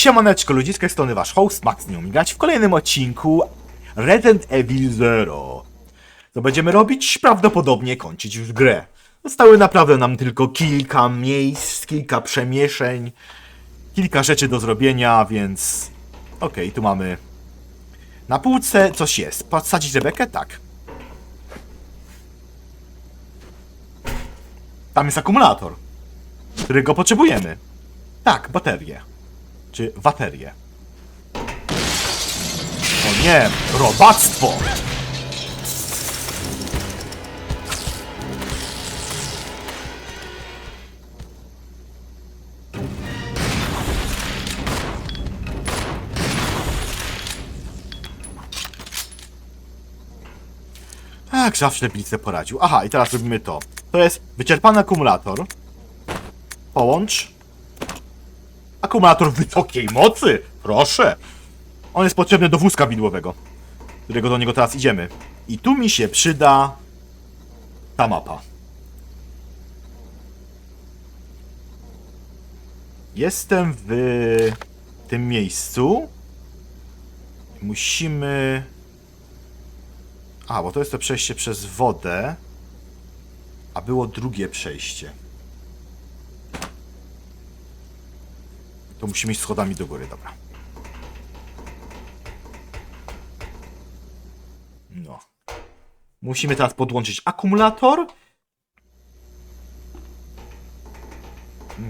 Siemaneczko ludziska, z strony wasz host Max nie umie grać w kolejnym odcinku Resident Evil Zero. Co będziemy robić? Prawdopodobnie kończyć już grę. Zostały naprawdę nam tylko kilka miejsc, kilka przemieszczeń, kilka rzeczy do zrobienia, więc... Okej, tu mamy... Na półce coś jest. Podsadzić Rebekę? Tak. Tam jest akumulator, którego potrzebujemy. Tak, baterię. Czy baterię. O nie, robactwo! Tak, zawsze lepiej sobie poradził. Aha, i teraz robimy to. To jest wyczerpany akumulator. Połącz. Akumulator wysokiej mocy! Proszę! On jest potrzebny do wózka widłowego, którego do niego teraz idziemy. I tu mi się przyda ta mapa. Jestem w tym miejscu. Musimy... A, bo to jest to przejście przez wodę, a było drugie przejście. To musimy iść schodami do góry, dobra. No. Musimy teraz podłączyć akumulator.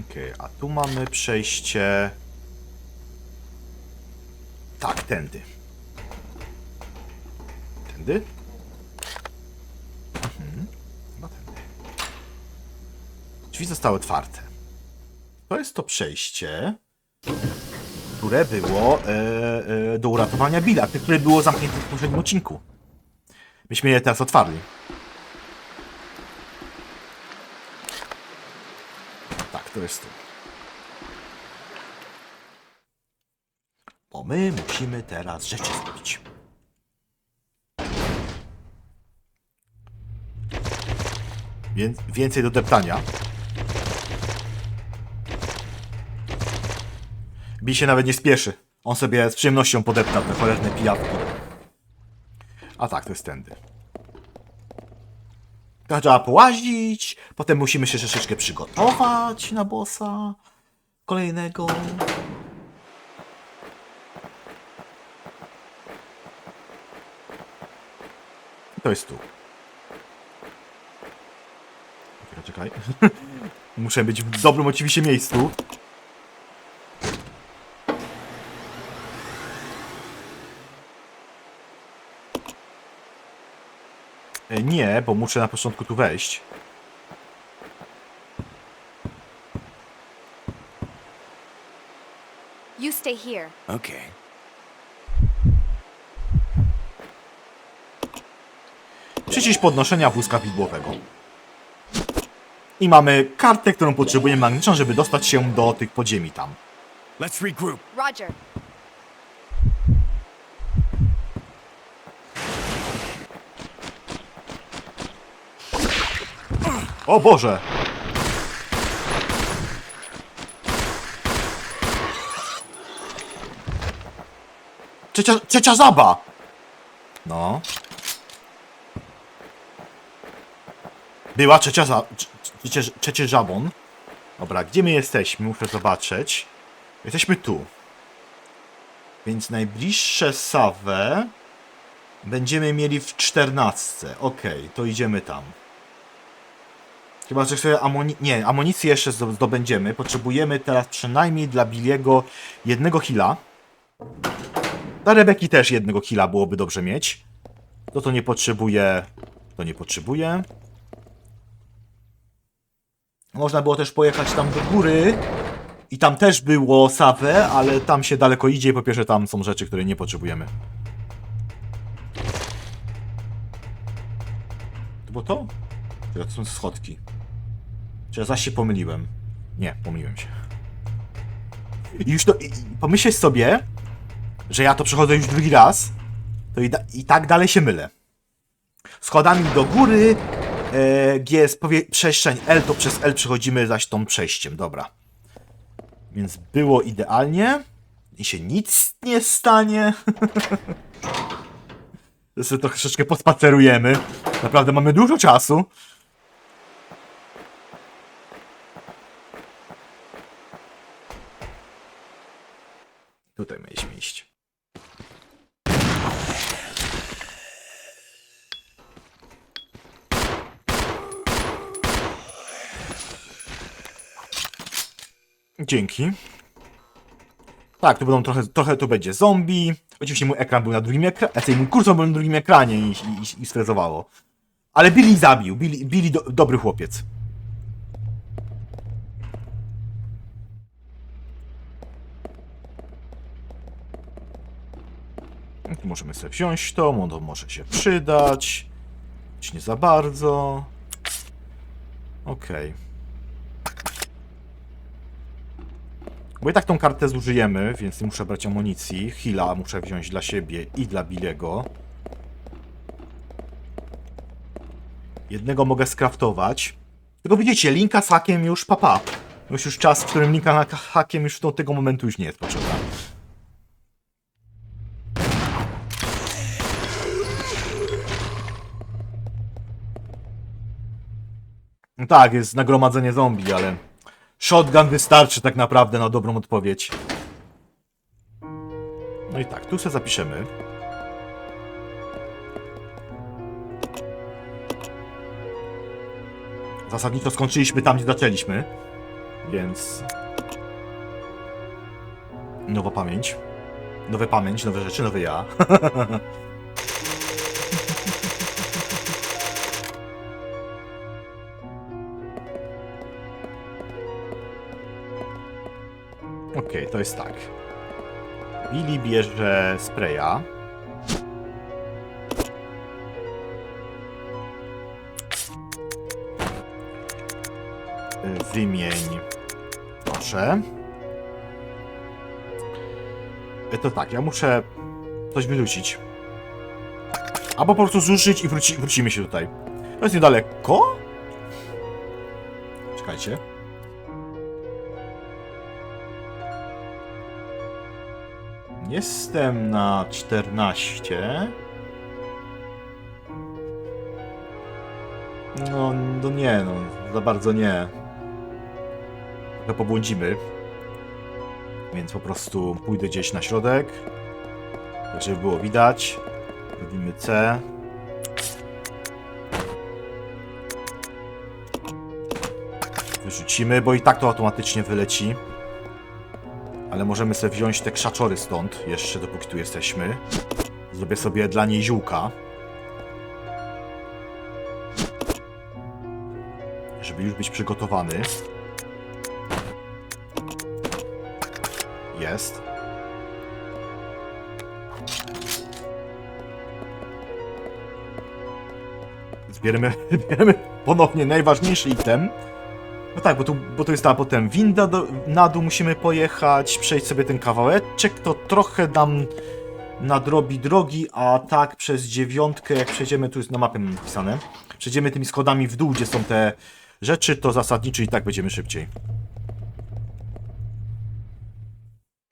Okej, a tu mamy przejście... Tak, tędy. Tędy? Mhm, chyba tędy. Drzwi zostały otwarte. To jest to przejście które było e, e, do uratowania Billa, które było zamknięte w poprzednim odcinku. Myśmy je teraz otwarli. Tak, to jest tu. Bo my musimy teraz rzeczy zrobić. Więc, więcej do deptania. Bi się nawet nie spieszy. On sobie z przyjemnością podepta te cholerne pijawki. A tak, to jest tędy. To trzeba połazić, potem musimy się troszeczkę przygotować na bossa kolejnego. To jest tu. Czekaj, czekaj. Muszę być w dobrym oczywiście miejscu. E, Nie, bo muszę na początku tu wejść. You stay here. Okay. Przycisk podnoszenia wózka widłowego. I mamy kartę, którą potrzebujemy magiczną, żeby dostać się do tych podziemi tam. Let's regroup. Roger. O Boże! Trzecia, trzecia żaba! No. Była trzecia za... Trzecie żabon. Dobra, gdzie my jesteśmy? Muszę zobaczyć. Jesteśmy tu. Więc najbliższe sawę będziemy mieli w czternastce. Okej, to idziemy tam. Chyba, że sobie amuni... Nie, amunicję jeszcze zdo- zdobędziemy. Potrzebujemy teraz przynajmniej dla Billiego jednego heala. Dla Rebeki też jednego heala byłoby dobrze mieć. To to nie potrzebuje... To nie potrzebuje. Można było też pojechać tam do góry. I tam też było Sawę, ale tam się daleko idzie po pierwsze tam są rzeczy, które nie potrzebujemy. To było to? To są schodki? Czy zaś się pomyliłem? Nie, pomyliłem się. I już to. Pomyśleć sobie, że ja to przechodzę już drugi raz, to i, da, i tak dalej się mylę. Schodami do góry, e, G jest powie, przestrzeń L, to przez L przechodzimy zaś tą przejściem, dobra. Więc było idealnie. i się nic nie stanie. To troszeczkę pospacerujemy. Naprawdę mamy dużo czasu. Tutaj mieliśmy iść. Dzięki. Tak, tu będą trochę, trochę tu będzie zombie. Oczywiście mój ekran był na drugim ekranie, znaczy mój kursor był na drugim ekranie i, i, i. Ale Billy zabił, Billy, Billy do, dobry chłopiec. Możemy sobie wziąć to, ono może się przydać. Choć nie za bardzo. Okej. Bo i tak tą kartę zużyjemy, więc nie muszę brać amunicji. Hila muszę wziąć dla siebie i dla Bilego. Jednego mogę skraftować. Tylko widzicie, linka z hakiem już papa. Już już czas, w którym linka na hakiem już do tego momentu już nie jest potrzebna. No tak, jest nagromadzenie zombie, ale shotgun wystarczy tak naprawdę na dobrą odpowiedź. No i tak, tu sobie zapiszemy. Zasadniczo skończyliśmy tam, gdzie zaczęliśmy, więc... Nowa pamięć. Nowe pamięć, nowe rzeczy, nowy ja. to jest tak. Billy bierze spraya. Wymień. Proszę. Y, To tak, ja muszę coś wyrzucić. Albo po prostu zużyć i wróci, wrócimy się tutaj. To jest niedaleko. Czekajcie. Jestem na 14. No, no nie, no, za bardzo nie. Trochę pobłądzimy. Więc po prostu pójdę gdzieś na środek. Żeby było widać. Robimy C. Wyrzucimy, bo i tak to automatycznie wyleci. Ale możemy sobie wziąć te krzaczory stąd, jeszcze dopóki tu jesteśmy. Zrobię sobie dla niej ziółka. Żeby już być przygotowany. Jest. Zbieramy, zbieramy ponownie najważniejszy item. No tak, bo tu, bo jest ta potem winda do, na dół musimy pojechać, przejść sobie ten kawałeczek, to trochę nam nadrobi drogi, a tak przez dziewiątkę, jak przejdziemy, tu jest na mapie napisane, przejdziemy tymi schodami w dół, gdzie są te rzeczy, to zasadniczo i tak będziemy szybciej.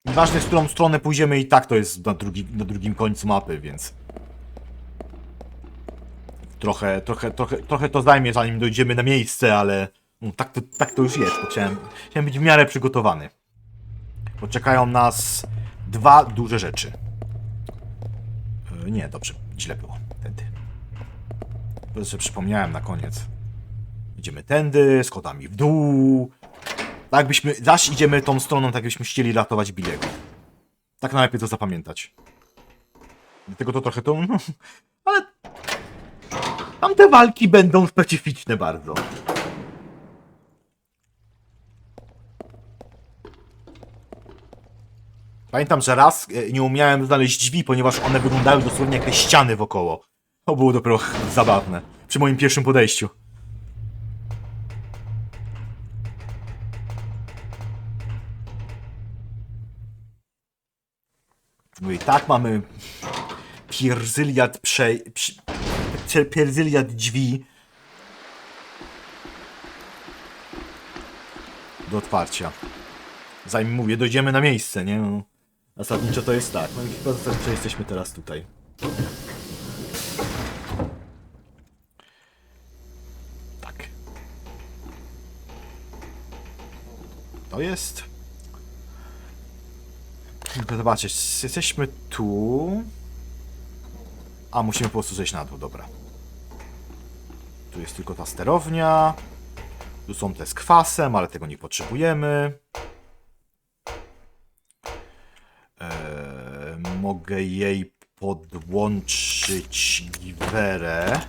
Ważne, z którą stronę pójdziemy i tak to jest na, drugi, na drugim końcu mapy, więc... Trochę, trochę, trochę, trochę to zajmie, zanim dojdziemy na miejsce, ale... No, tak, to, tak to już jest, bo chciałem, chciałem być w miarę przygotowany. Bo czekają nas dwa duże rzeczy. E, Nie, dobrze, źle było. Tędy. To sobie przypomniałem na koniec. Idziemy tędy, schodami w dół. Tak byśmy, zaś idziemy tą stroną, tak byśmy chcieli ratować Bilego. Tak najlepiej to zapamiętać. Dlatego to trochę to... No, ale... Tamte walki będą specyficzne bardzo. Pamiętam, że raz e, nie umiałem znaleźć drzwi, ponieważ one wyglądały dosłownie jak te ściany wokoło. To było dopiero zabawne. Przy moim pierwszym podejściu. No i tak mamy pierzyliad prze... prze pierzyliad drzwi do otwarcia. Zanim mówię, dojdziemy na miejsce, nie? No, Zasadniczo to jest tak. No i chyba zasadniczo jesteśmy teraz tutaj. Tak. To jest... Zobaczyć, jesteśmy tu... A, musimy po prostu zejść na dół, dobra. Tu jest tylko ta sterownia. Tu są te z kwasem, ale tego nie potrzebujemy. Eee, mogę jej podłączyć giwerę.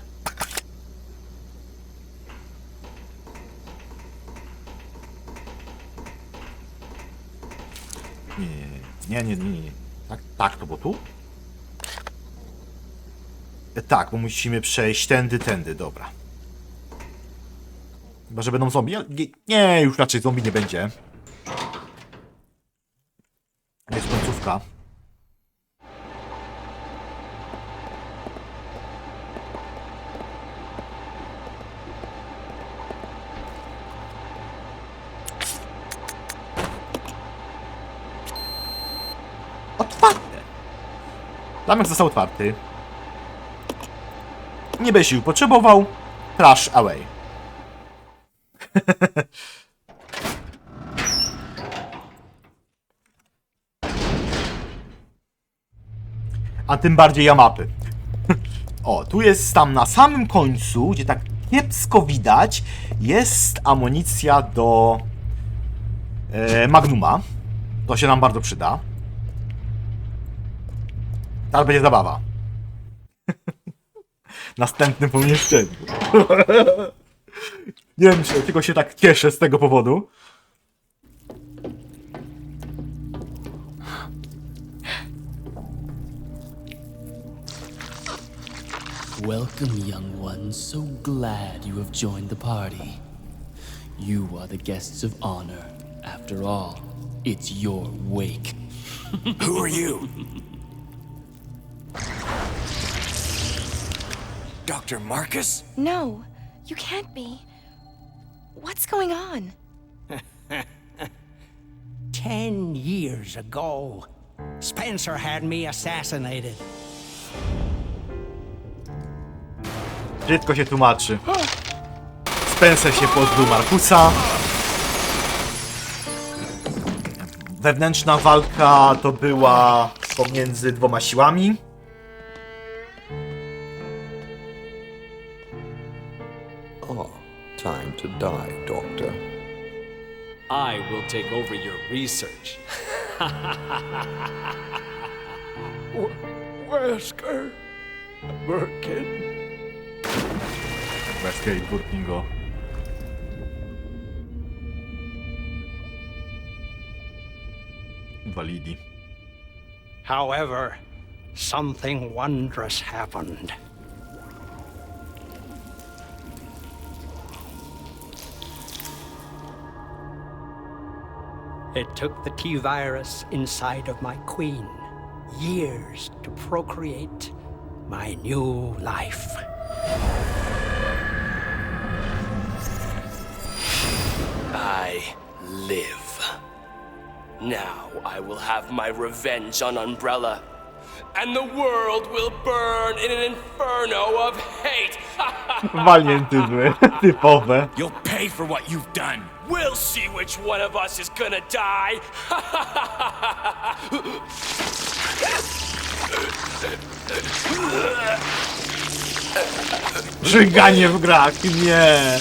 Nie, nie, nie, nie. Tak, tak, to było tu? E, tak, bo musimy przejść tędy, tędy, dobra. Chyba, że będą zombie. Nie, nie, już raczej zombie nie będzie. Jest końcówka. Otwarte. Zamek został otwarty. Nie będę sił potrzebował. Trash away. A tym bardziej ja mapy. O, tu jest tam na samym końcu, gdzie tak kiepsko widać, jest amunicja do e, Magnuma. To się nam bardzo przyda. Teraz będzie zabawa. Następnym pomieszczeniu. Nie wiem, czy tylko się tak cieszę z tego powodu. Welcome, young ones. So glad you have joined the party. You are the guests of honor. After all, it's your wake. Who are you? Dr. Marcus? No, you can't be. What's going on? Ten years ago, Spencer had me assassinated. Brzydko się tłumaczy. Spencer się pozbył Markusa. Wewnętrzna walka to była pomiędzy dwoma siłami. To die, Doctor. I will take over your research. Wesker, Birkin. Wesker i Burkingo. Walidi. However, something wondrous happened. It took the T virus inside of my queen years to procreate my new life. I live. Now I will have my revenge on Umbrella. And the world will burn in an inferno of hate. Walnięty zły. Typowe. You'll pay for what you've done. we'll see which one of us is gonna die. Żyganie w grach, nie.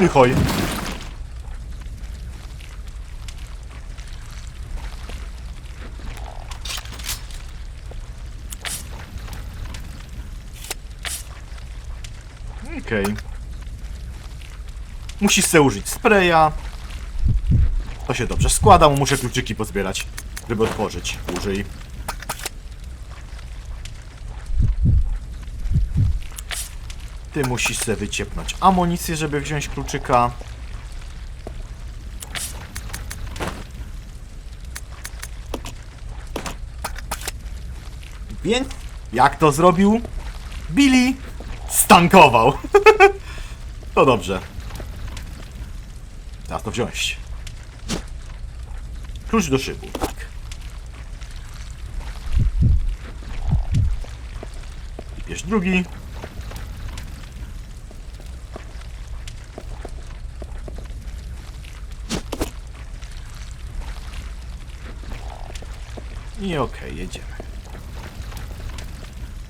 Michoj. Okej. Musisz sobie użyć spraya. To się dobrze składa, muszę kluczyki pozbierać, żeby otworzyć. Użyj. Ty musisz sobie wyciepnąć amunicję, żeby wziąć kluczyka. Więc jak to zrobił? Billy stankował. to dobrze. Teraz to wziąć. Klucz do szybu, tak. Bierz drugi. I okej, jedziemy.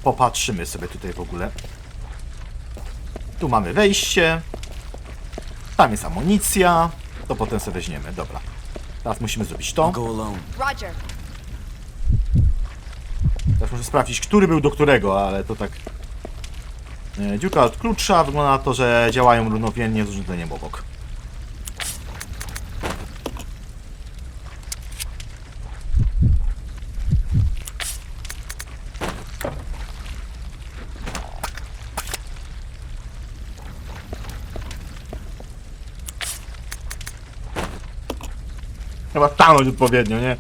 Popatrzymy sobie tutaj w ogóle. Tu mamy wejście. Tam jest amunicja. To potem sobie weźmiemy, dobra. Teraz musimy zrobić to. Teraz muszę sprawdzić, który był do którego, ale to tak... E, Dziurka od klucza, wygląda na to, że działają równomiennie z urządzeniem obok. Chyba stanąć odpowiednio, nie?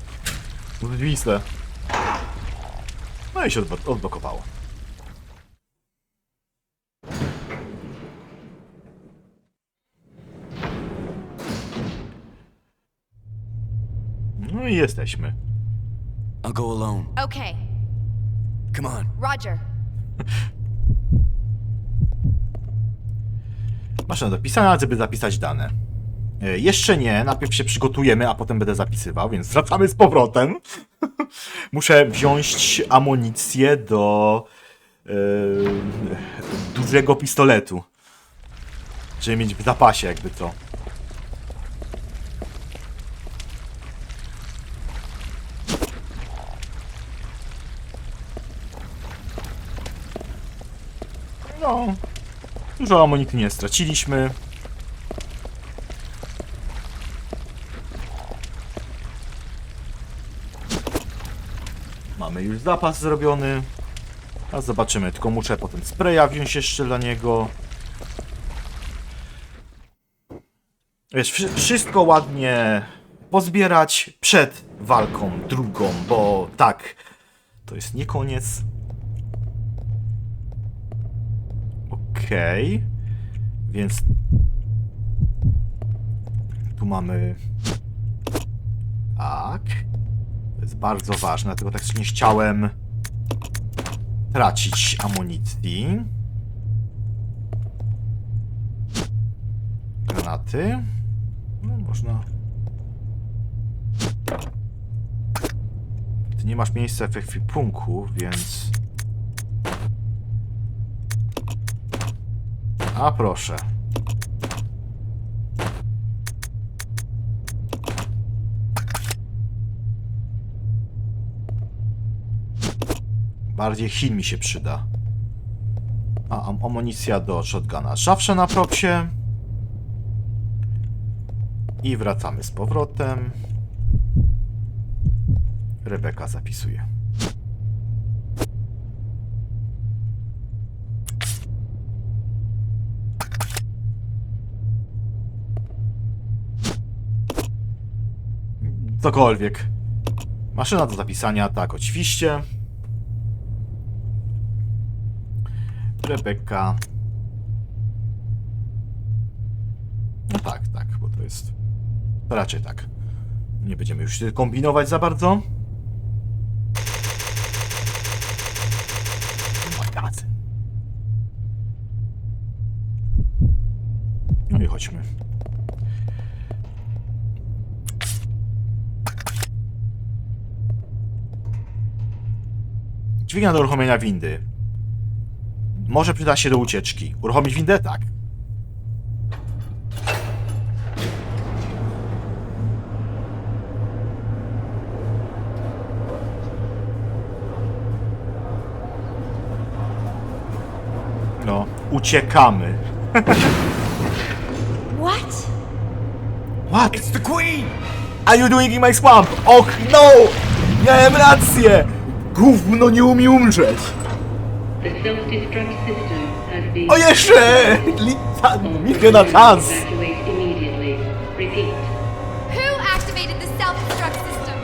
Zwisle. No i się odblo- odblokowało. No i jesteśmy. I'll go alone. Okay. Come on. Roger. Maszyna do pisania, żeby zapisać dane. E, jeszcze nie, najpierw się przygotujemy, a potem będę zapisywał, więc wracamy z powrotem. Muszę wziąć amunicję do e, dużego pistoletu. Żeby mieć w zapasie jakby to. No, dużo amunicji nie straciliśmy. Mamy już zapas zrobiony. A zobaczymy, tylko muszę potem spraya wziąć jeszcze dla niego. Wiesz, wszy- wszystko ładnie pozbierać przed walką drugą, bo tak, to jest nie koniec. Okej, więc tu mamy tak. Jest bardzo ważne, dlatego tak nie chciałem tracić amunicji. Granaty. No, można. Ty nie masz miejsca w ekwipunku, więc... A proszę. Bardziej heal mi się przyda. A, am amunicja do shotguna. Zawsze na propsie. I wracamy z powrotem. Rebeka zapisuje. Cokolwiek. Maszyna do zapisania, tak, oczywiście. Rebeka. No tak, tak, bo to jest. Raczej tak. Nie będziemy już kombinować za bardzo. Magazyn. No i chodźmy. Dźwignia do uruchomienia windy. Może przyda się do ucieczki. Uruchomić windę? Tak. No, uciekamy. What? What? It's the Queen! Are you doing in my swamp? Och, no! Miałem rację! Gówno nie umie umrzeć! The self-destruct system has been... O jeszcze! Lita, Michę na czas! Who activated the self-destruct system?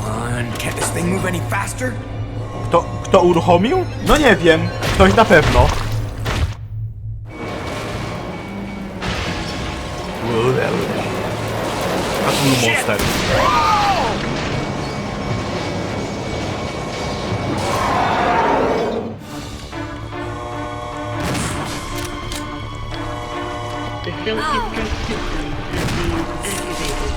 Come on, can't this thing move any faster? Kto, kto uruchomił? No nie wiem. Ktoś na pewno. Cthulhu Monster. Self-destruct system has been activated.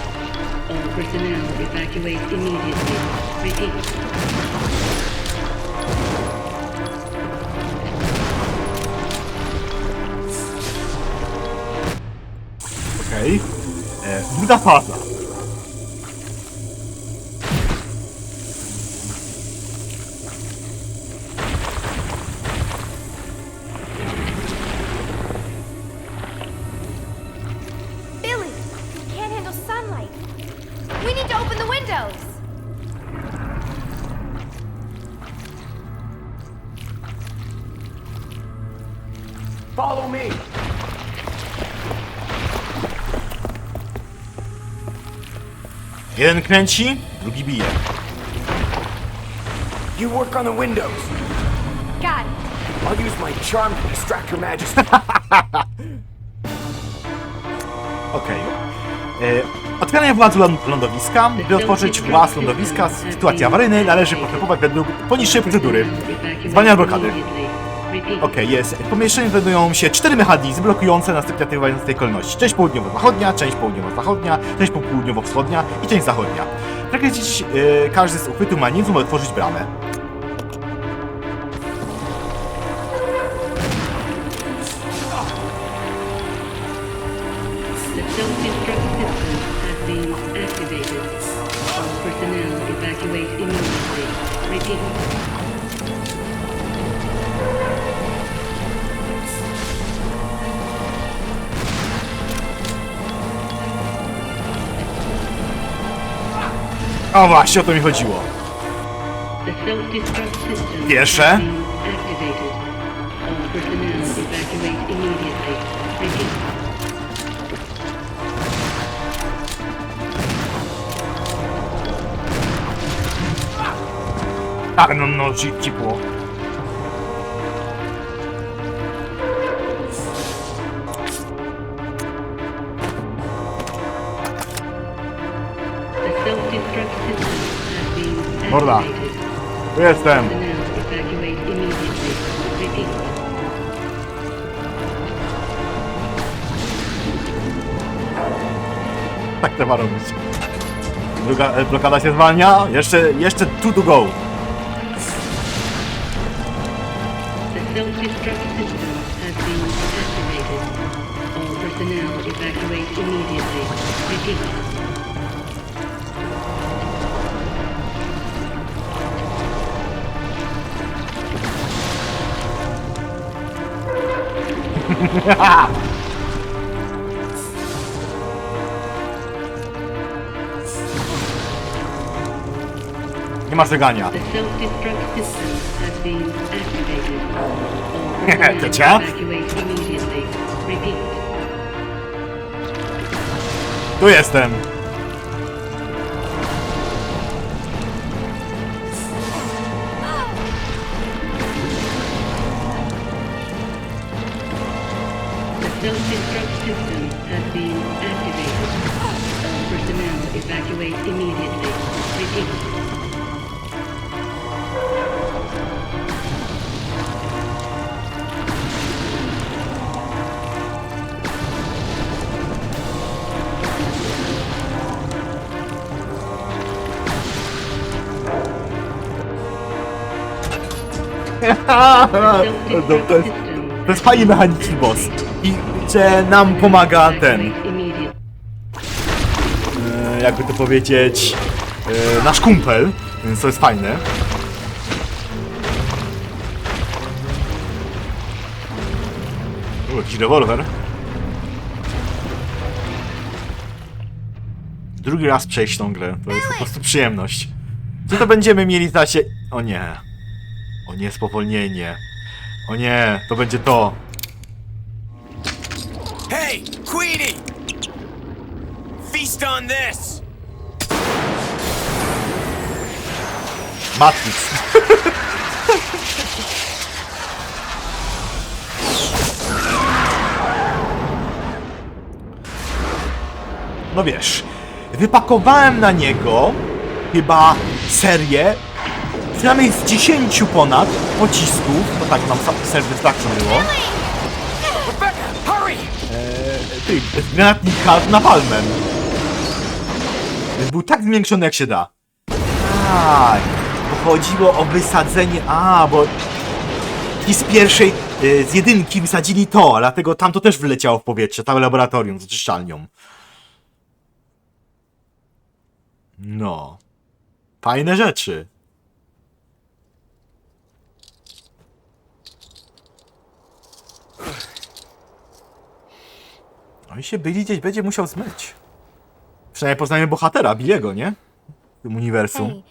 All personnel evacuate immediately. Repeat. Okej. E, Druga faza. We need to open the windows. Follow me! Jeden kręci, drugi bije. You work on the windows. Got it. I'll use my charm to distract your majesty. Okej. Włazu ląd- lądowiska. By otworzyć właz lądowiska sytuacji awaryjnej należy postępować według poniższej procedury. Zwalniania blokady. Okej, jest. W pomieszczeniu znajdują się cztery mechanizmy blokujące następnie aktywowanie tej kolejności. Część południowo-zachodnia, część południowo-zachodnia, część południowo-wschodnia i część zachodnia. Praktycznie e, każdy z uchwytów ma nieco otworzyć bramę. The personnel evacuate immediately. Repeat. O właśnie, o to mi chodziło. The Tak, no, no, ci, has been Morda. Tu jestem. Tak trzeba robić. Druga e, blokada się zwalnia. Jeszcze, jeszcze two to go. Self-destruct system has been activated. All personnel evacuate immediately. Repeat. All personnel Ciocia? evacuate immediately. Repeat. Tu jestem. The self-destruct system has been activated. All personnel evacuate immediately. Repeat. No, to, jest, to jest fajnie mechaniczny boss. I że nam pomaga ten, e, jakby to powiedzieć, e, nasz kumpel, więc to jest fajne. U, jakiś rewolwer. Drugi raz przejść tą grę. To jest po prostu przyjemność. Co to będziemy mieli się... O nie. O nie, spowolnienie. O nie, to będzie to. Hey, Queenie! Feast on this! Matrix. No wiesz, wypakowałem na niego chyba serię przynajmniej z 10 ponad pocisków, no tak nam serwis tak było, hurry! ty, z napalmem. Więc Był tak zmiękczony jak się da. Tak, bo chodziło o wysadzenie, a, bo ci z pierwszej, y, z jedynki wysadzili to, dlatego tam to też wyleciało w powietrze, całe laboratorium z oczyszczalnią. No. Fajne rzeczy. I się byli gdzieś będzie musiał zmyć. Przynajmniej poznajemy bohatera, Billiego, nie? W tym uniwersum. Hey,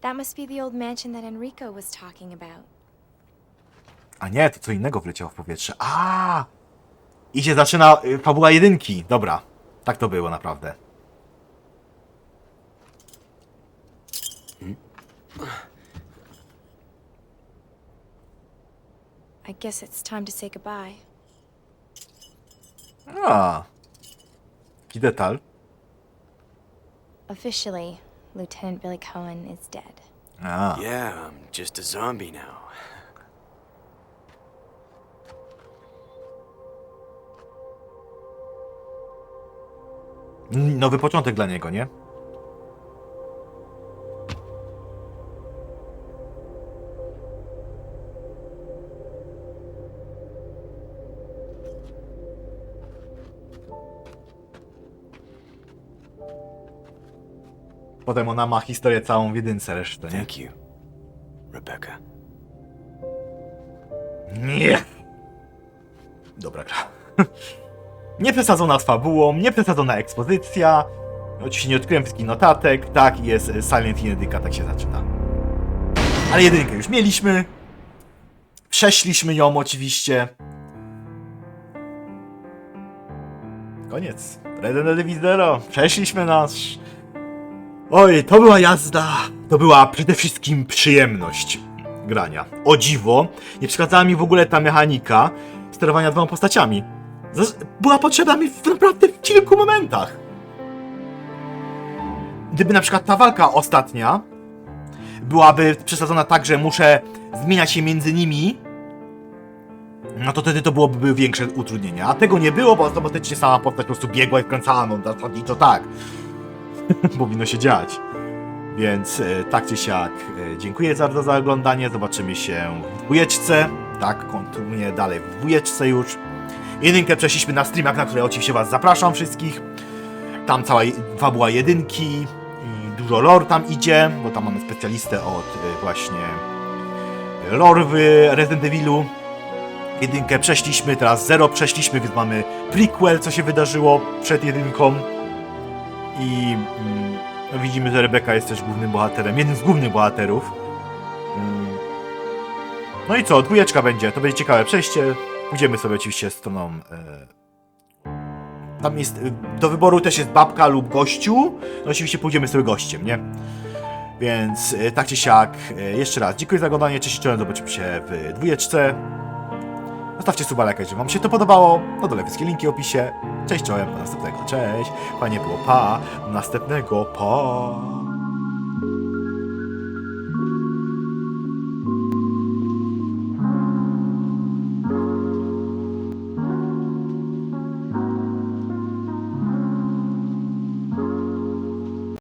that must be the old mansion that Enrico was talking about. A nie, to co innego wleciało w powietrze. A! I się zaczyna y, fabuła jedynki. Dobra. Tak to było naprawdę. I guess it's time to say goodbye. A. Jaki detal. Officially, Lieutenant Billy Cohen is dead. A. Yeah, I'm just a zombie now. Nowy początek dla niego, nie? Potem ona ma historię całą w jedynce resztę, nie? Thank you, Rebecca. Nie! Dobra gra. nie przesadzona z fabułą, nie przesadzona ekspozycja. Oczywiście nie odkryłem wszystkich notatek. Tak, jest Silent Hill Edyka, tak się zaczyna. Ale jedynkę już mieliśmy. Przeszliśmy ją oczywiście. Koniec. Dead Redemption Zero. Przeszliśmy nasz. Oj, to była jazda. To była przede wszystkim przyjemność grania. O dziwo, nie przeszkadzała mi w ogóle ta mechanika sterowania dwoma postaciami. Była potrzebna mi w naprawdę w kilku momentach. Gdyby na przykład ta walka ostatnia byłaby przesadzona tak, że muszę zmieniać się między nimi, no to wtedy to byłoby większe utrudnienie. A tego nie było, bo automatycznie sama postać po prostu biegła i wkręcała, no zasadniczo tak. Powinno się dziać. Więc e, tak czy siak e, dziękuję bardzo za oglądanie. Zobaczymy się w dwójeczce. Tak, kontynuuję dalej w dwójeczce już. Jedynkę przeszliśmy na streamach, na które oczywiście was zapraszam wszystkich. Tam cała fabuła jedynki i dużo lore tam idzie, bo tam mamy specjalistę od e, właśnie lore w Resident Evilu. Jedynkę przeszliśmy, teraz zero przeszliśmy, więc mamy prequel, co się wydarzyło przed jedynką. I mm, no widzimy, że Rebeka jest też głównym bohaterem, jednym z głównych bohaterów. Mm. No i co, dwójeczka będzie, to będzie ciekawe przejście. Pójdziemy sobie oczywiście stroną... E... Tam jest, e, do wyboru też jest babka lub gościu. No oczywiście pójdziemy sobie gościem, nie? Więc e, tak czy siak, e, jeszcze raz dziękuję za oglądanie, cześć i zobaczymy się w dwójeczce. Zostawcie suba, lajka, jeżeli wam się to podobało. Na dole wszystkie linki w opisie. Cześć, czołem, do następnego, cześć. Fajnie było, pa. Następnego, pa.